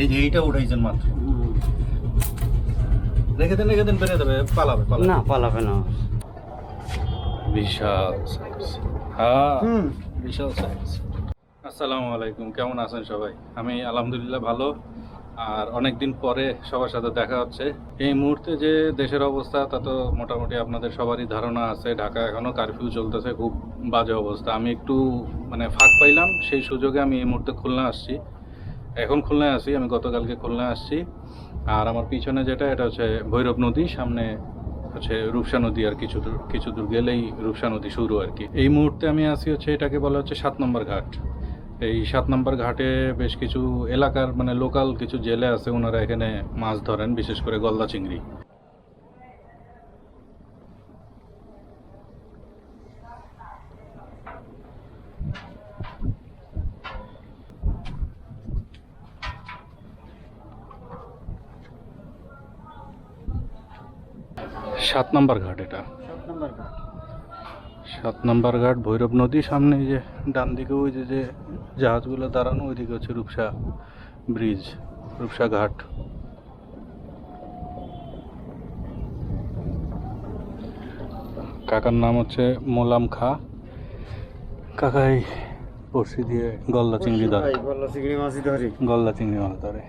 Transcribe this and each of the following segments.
এই যে এইটা উঠাইছেন মাত্র। রেখে দেন রেখে দেন বেরিয়ে দেবে পালাবে পালাবে। না পালাবে না। বিশাল সাইজ হ্যাঁ বিশাল সাইজ আসসালামু আলাইকুম কেমন আছেন সবাই? আমি আলহামদুলিল্লাহ ভালো। আর অনেক দিন পরে সবার সাথে দেখা হচ্ছে। এই মুহূর্তে যে দেশের অবস্থা তা তো মোটামুটি আপনাদের সবারই ধারণা আছে। ঢাকা এখনও কারফিউ চলতেছে খুব বাজে অবস্থা। আমি একটু মানে ফাঁক পাইলাম সেই সুযোগে আমি এই মুহূর্তে খুলনা আসছি। এখন খুলনায় আসি আমি গতকালকে খুলনায় আসছি। আর আমার পিছনে যেটা, এটা হচ্ছে ভৈরব নদী, সামনে হচ্ছে রূপসা নদী আর কিছু দূর কিছু দূর গেলেই রূপসা নদী শুরু আর কি। এই মুহূর্তে আমি আসি হচ্ছে, এটাকে বলা হচ্ছে সাত নম্বর ঘাট। এই সাত নম্বর ঘাটে বেশ কিছু এলাকার মানে লোকাল কিছু জেলে আছে, ওনারা এখানে মাছ ধরেন, বিশেষ করে গলদা চিংড়ি। সাত নম্বর ঘাট এটা। সাত নম্বর ঘাট। ভৈরব নদী সামনে যে ডান দিকে ওই যে যে জাহাজগুলো দাঁড়ানো ওইদিকে হচ্ছে রূপসা ব্রিজ রূপসা ঘাট। কাকার নাম হচ্ছে মোলাম খা। কাকাই বড়শি দিয়ে গলদা চিংড়ি ধরে। গলদা চিংড়ি মাছই ধরি। গলদা চিংড়ি মাছ ধরে।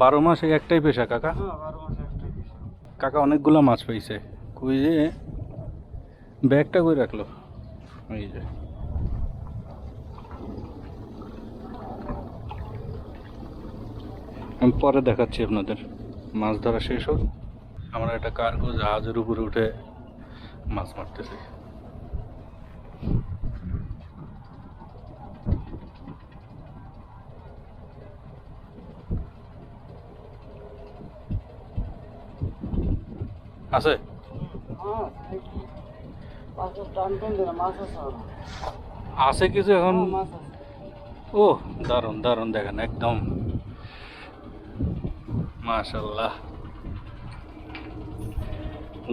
বারো মাস একটাই পেশা কাকা হ্যাঁ বারো মাসে একটাই কিছু। কাকা অনেকগুলো মাছ পাইছে। কই যে, ব্যাগটা কই রাখল? এই যে। আমি পরে দেখাচ্ছি আপনাদের। মাছ ধরা শেষ হোক। আমরা একটা কার্গো জাহাজের উপরে উঠে মাছ মারতেছি। আছে? হ্যাঁ, আছে কিছু এখন? হ্যাঁ। ও দারুণ দারুণ দেখেন একদম। মাশাল্লাহ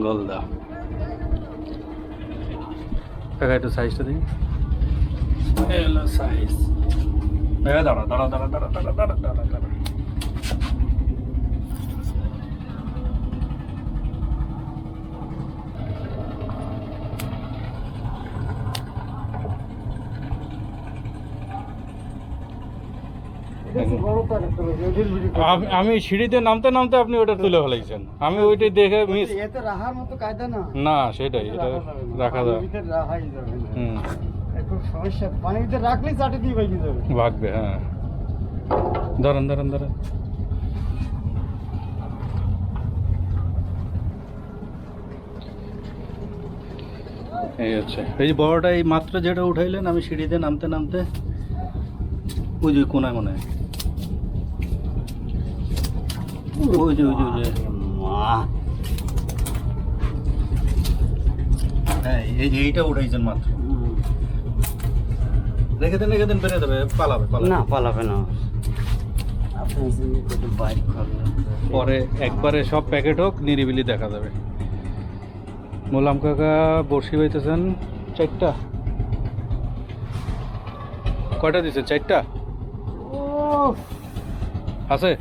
গলদা। কাকা একটু সাইজটা এলো সাইজ দাঁড়া দাঁড়া দাঁড়া দাঁড়া দাঁড়া দাঁড়া দাঁড়া দাঁড়া দাঁড়া এটা হচ্ছে বড় তার একটা রয়েছে, ওইটার ভিডিও করতে আমি- সিঁড়িতে নামতে নামতে আপনি ওটা তুলে ফেলাইছেন আমি ওইটাই দেখে মিস এতে রাখার মতো কায়দা না। না সেটাই এটা রাখা যাবে না। রাখা পানির যায় রাখাই যাবে হুম। এই খুব সমস্যা। পানির রাখলেই চাটে দিয়ে বাইকে যাবে। ভাগবে হ্যাঁ। দাঁড়ান দাঁড়ান দাঁড়ান। এই হচ্ছে। এই যে বড়টা এই মাত্র যেটা উঠাইলেন আমি সিঁড়িতে নামতে নামতে ওই যে কোনায় মনে হয়। ওই যে ওই যে ওই যে। হ্যাঁ এই যে এইটা উঠাইছেন মাত্র। রেখে দেন রেখে দেন দেবে পালাবে পালাবে। না পালাবে না। আপনি বাইক পরে একবারে সব প্যাকেট হোক নিরিবিলি দেখা যাবে। মোলাম কাকা বড়শি পাইতেছেন চারটা। কয়টা দিছে? চারটা? ও আছে?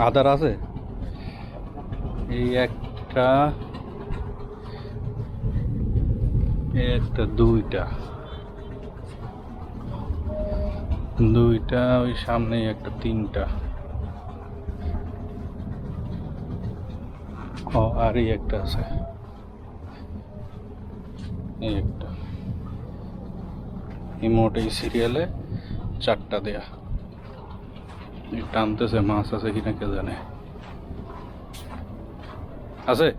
আদার আছে? এই একটা একটা দুইটা। দুইটা ওই সামনে একটা তিনটা। ও আর একটা আছে। এই একটা। এই মোট এই সিরিয়ালে চারটা দেয়া। এই টানতেছে মাছ আছে কিনা কে জানে। আছে?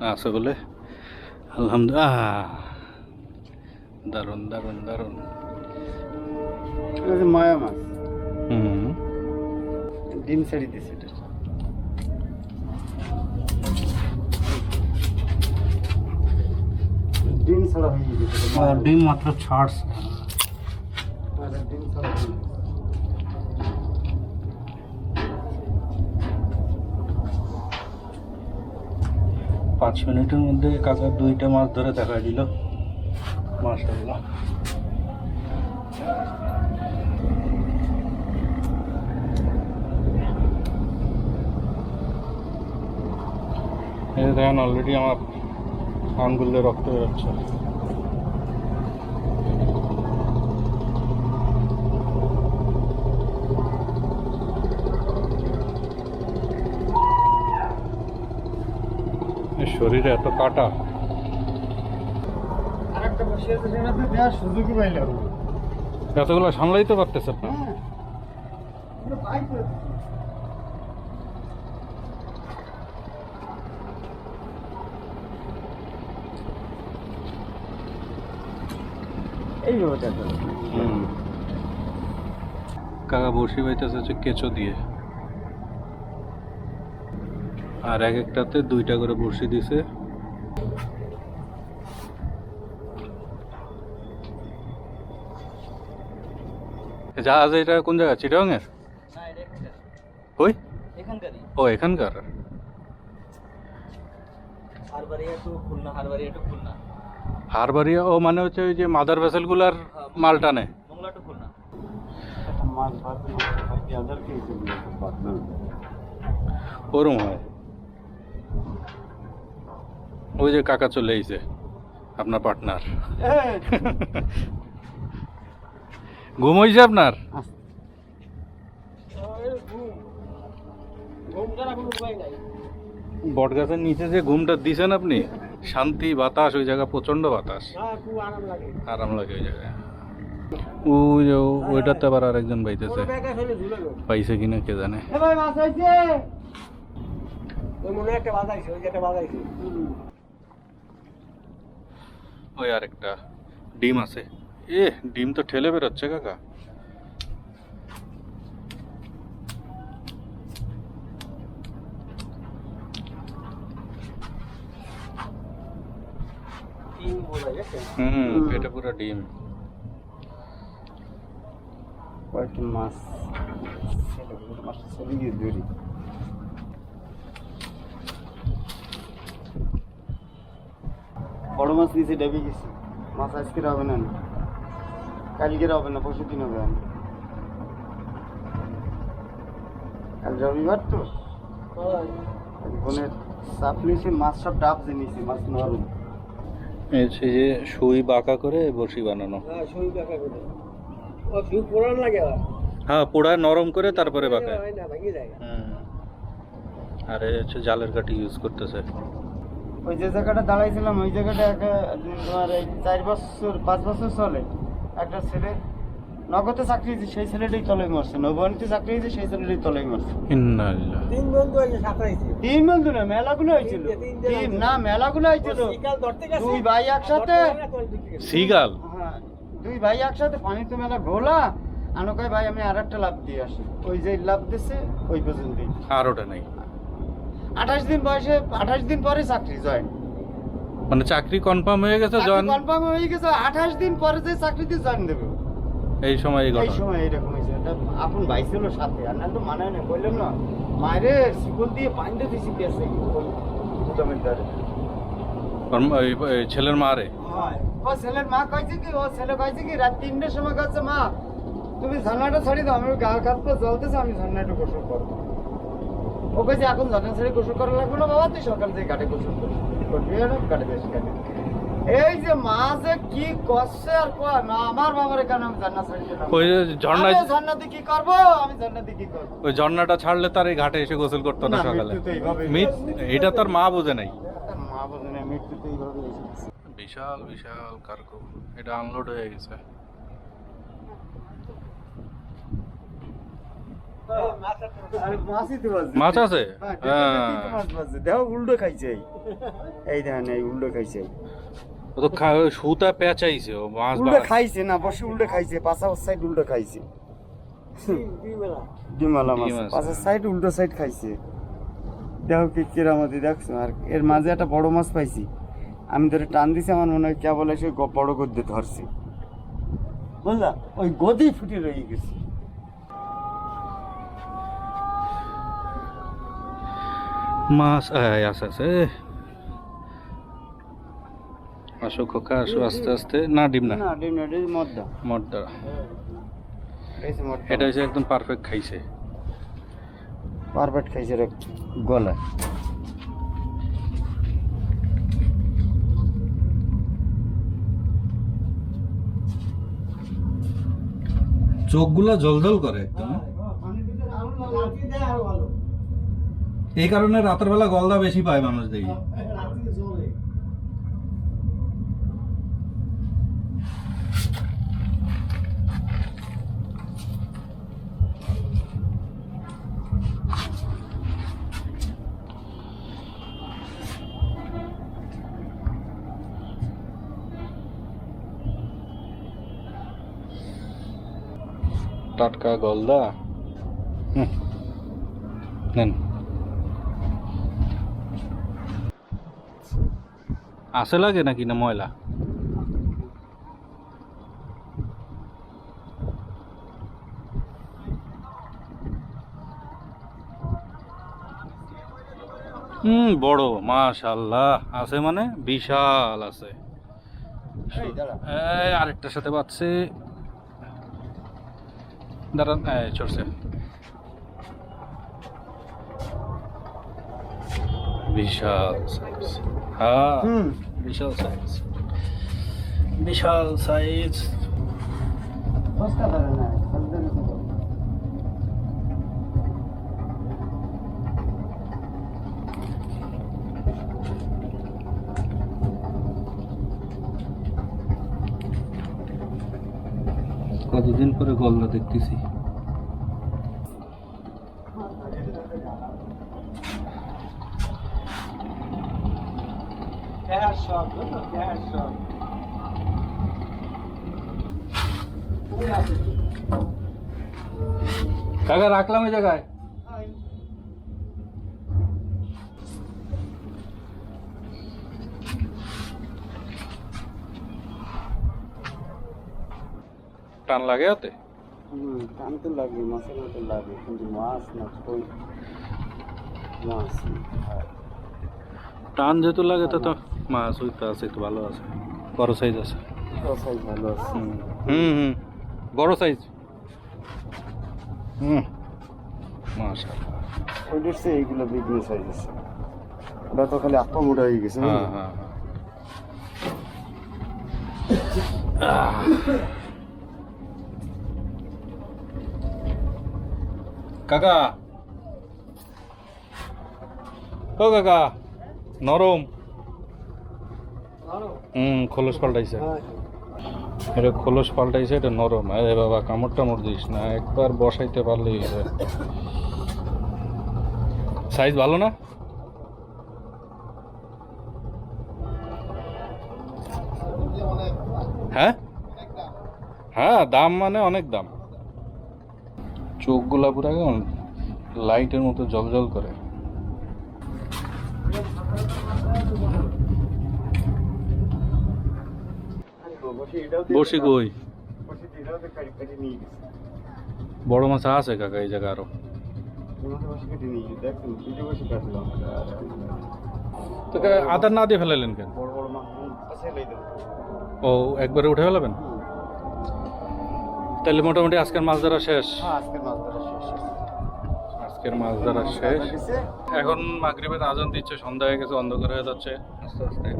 আছে বলে? আলহামদুলিল্লাহ। দারুণ দারুণ দারুণ। মায়া মাছ। হুম। ডিম ছাড়ি দিছে এটা। ডিম ছাড়া হয়ে গেছে এটা ডিম মাত্র ছাড়ছে। আরে ডিম ছাড়া পাঁচ মিনিটের মধ্যে কাকা দুইটা মাছ ধরে দেখা দিল। মাশাল্লাহ এই দেখেন অলরেডি আমার আঙ্গুলে রক্ত বেরোচ্ছে। শরীরে এত কাটা। আরেকটা বসে আছে সেটাতে দেওয়ার সুযোগই পাইলাম না। এতগুলো সামলাইতে পারতেছেন না এইভাবে দেখো কাকা বসি পাইতেছে হচ্ছে কেঁচো দিয়ে। আর এক একটাতে দুইটা করে বসি দিছে। জাহাজ এটা কোন জায়গা? চিটাং এর ওই? ও এখানকার? Harbaria to Khulna Harbaria to Khulna. Harbaria ও মানে হচ্ছে ওই যে মাদার ভেসেলগুলার মাল টানে। ওরম হয়। ওই যে কাকা চলে এসে আপনার পার্টনার। ঘুম হয়েছে আপনার? বট গাছের নিচে যে ঘুমটা দিছেন আপনি? শান্তি বাতাস ওই জায়গা প্রচণ্ড বাতাস। হ্যাঁ আরাম লাগে। ওই জায়গায় ওই যে ও- ওইটাতে আবার আরেকজন বাইতেছে। ব্যাগ আসলে ঝুলে পাইছে কিনা কে জানে। ওই আরেকটা। ডিম আছে। এ ডিম তো ঠেলে বেরোচ্ছে কাকা। হুম। পেটে পুরো ডিম। কয়েকটা মাছ? মাছটা চলে গিয়ে ধরি বড় মাছ নিচে ডেবে গেছি মাছ আজকে হবে না। কালকে হবে না পরশু দিন হবে। আমি কাল রবিবার তো? বোনের চাপ নিয়েছে মাছ সব ডাব নিয়েছি মাছ নরম হচ্ছে যে সুই বাঁকা করে বড়শি বানানো। হ্যাঁ সুই বাঁকা করে। ও সুই পোড়ান লাগে হ্যাঁ পোড়া নরম করে তারপরে বাঁকা হয় না ভাঙি যায়। আরে হচ্ছে জালের কাঠি ইউজ করতেছে। ওই যে জায়গাটা দাঁড়াইছিলাম ওই জায়গাটা একটা তোমার এই চার বছর পাঁচ বছর চলে। একটা ছেলে নগদে চাকরি হয়েছে সেই ছেলেটাই তলায় মরছে নবানিতে চাকরি হয়েছে সেই ছেলেটাই তলায় মরছে। তিন বন্ধু সাঁতরাইছে তিন বন্ধু না মেলাগুলো হয়েছিল। তিন না মেলাগুলো হয়েছিল। শিকাল ধরতে গেছে। দুই ভাই একসাথে। সিগাল হ্যাঁ দুই ভাই একসাথে পানিতে মেলা ঘোলা। আনকাই ভাই আমি আর একটা লাভ দিয়ে আসি। ওই যে লাভ দিছে ওই পর্যন্তই আর ওটা নেই। আঠাশ দিন বয়সে আঠাশ দিন পরে চাকরি জয়েন। মানে চাকরি কনফার্ম হয়ে গেছে জন কনফার্ম হয়ে গেছে আঠাশ দিন পরে যে চাকরিতে জয়েন দেবে। এই সময় এই সময় এরকম হয়েছে আপন ভাই ছিল সাথে আর না তো মানে না বললাম না মায়েরে শিকল দিয়ে পানিতে দিছি পেয়েছে গুদামের দ্বারে ছেলের মা রে ও ছেলের মা কইছে কি ও ছেলে কইছে কি রাত তিনটের সময় কইছে মা তুমি ঝর্ণাটা ছাড়ি দাও আমি গা হাত পা জ্বলতেছে আমি ঝর্ণাটা গোসল করব। ও কইছে এখন ঝর্ণা ছেড়ে গোসল করা লাগবে না বাবা তুই সকাল থেকে ঘাটে গোসল করবি ঘাটে বেশ ঘাটে এই যে মা যে কি করছে আর কয়? আমার বাবার এখানে আমি ঝর্ণা ছাড়ি ওই ঝর্ণা ঝর্ণা দিয়ে কি করব? আমি ঝর্ণাতে কি করব? ওই ঝর্ণাটা ছাড়লে তার এই ঘাটে এসে গোসল করতো না না, সকালে। এটা তার মা বোঝে নাই। মা বোঝে নাই মৃত্যুতে এইভাবে বিশাল বিশাল কার্গো এটা আনলোড হয়ে গেছে আর মাছই তো বাজে। মাছ আছে? হ্যাঁ, দেখো হ্যাঁ। দেখো উল্টো খাইছে। এই। দেখেন এই উল্টো খাইছে। ও তো সুতা পেঁচাইছে ও মাছ উল্টো খাইছে না বসে উল্টো খাইছে পাশা সাইড উল্টো খাইছে। ডিমালা মাছ সাইড উল্টো সাইড খাইছে। দেখো কি কেরামতি দেখছ? আর এর মাঝে একটা বড় মাছ পাইছি। আমি ধরে টান দিছি আমার মনে হয় কে বলে বড় গদ্দে ধরছি। বুঝলা? ওই গদি ফুটে রয়ে গেছে। মাছ আছে আছে আসো খোকা আসো আস্তে আস্তে। না ডিম না। মদ্দা। এটা হচ্ছে একদম পারফেক্ট খাইছে। পারফেক্ট খাইছে রে। গলা চোখগুলা জলজল করে একদম। এই কারণে রাতের বেলা গলদা বেশি পায় মানুষ দেখি। টাটকা গলদা? হুম। নেন। আসে লাগে নাকি না ময়লা? হুম বড় মাশাল্লাহ আছে মানে? বিশাল আছে। আরেকটার সাথে পাচ্ছে দাঁড়ান চড়ছে। বিশাল হ্যাঁ বিশাল সাইজ বিশাল সাইজ কতদিন পরে গলদা দেখতেছি? ক্যাশ শপ ক্যাশ শপ কাকা রাখলাম এই জায়গায়। টান লাগে ওতে? টান তো লাগে মশলা তো লাগে কিন্তু মাছ না কই? মাছ হ্যাঁ। টান যেহেতু লাগে তো তো মাছ হইতে আছে একটু ভালো আছে। বড় সাইজ আছে। সাইজ ভালো আছে। হুম হুম বড় সাইজ হুম। মাশাআল্লাহ। ওইটার চেয়ে এইগুলো বিঘ্ন সাইজ আছে। ওটা তো খালি আপা মোটা হয়ে গেছে হ্যাঁ হ্যাঁ হ্যাঁ। কাকা। ও কাকা নরম। হুম খোলস পাল্টাইছে। এটা খোলস পাল্টাইছে এটা নরম। আরে বাবা কামড় টামড় দিস না একবার বসাইতে পারলেই সাইজ ভালো না? হ্যাঁ? হ্যাঁ দাম মানে অনেক দাম। চোখগুলা পুরো লাইটের মতো জল করে। বসি কই? বড় মাছ আছে কাকা এই জায়গা আরও। আদার না দিয়ে ফেলালেন কেন? ও একবারে উঠে ফেলাবেন? তাহলে মোটামুটি আজকের মাছ ধরা শেষ। আজকের মাছ ধরা শেষ। এখন মাগরিবের আজান দিচ্ছে সন্ধ্যা হয়ে গেছে অন্ধকার হয়ে যাচ্ছে। আস্তে আস্তে।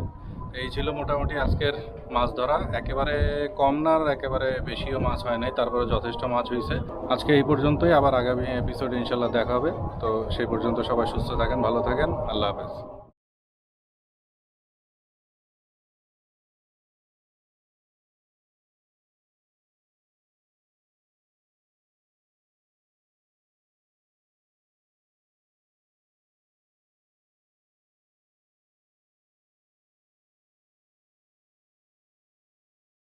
এই ছিল মোটামুটি আজকের মাছ ধরা। একেবারে কম না আর একেবারে বেশিও মাছ হয় নাই তারপরে যথেষ্ট মাছ হয়েছে আজকে এই পর্যন্তই, আবার আগামী এপিসোড ইনশাল্লাহ দেখা হবে। তো সেই পর্যন্ত সবাই সুস্থ থাকেন, ভালো থাকেন, আল্লাহ হাফেজ।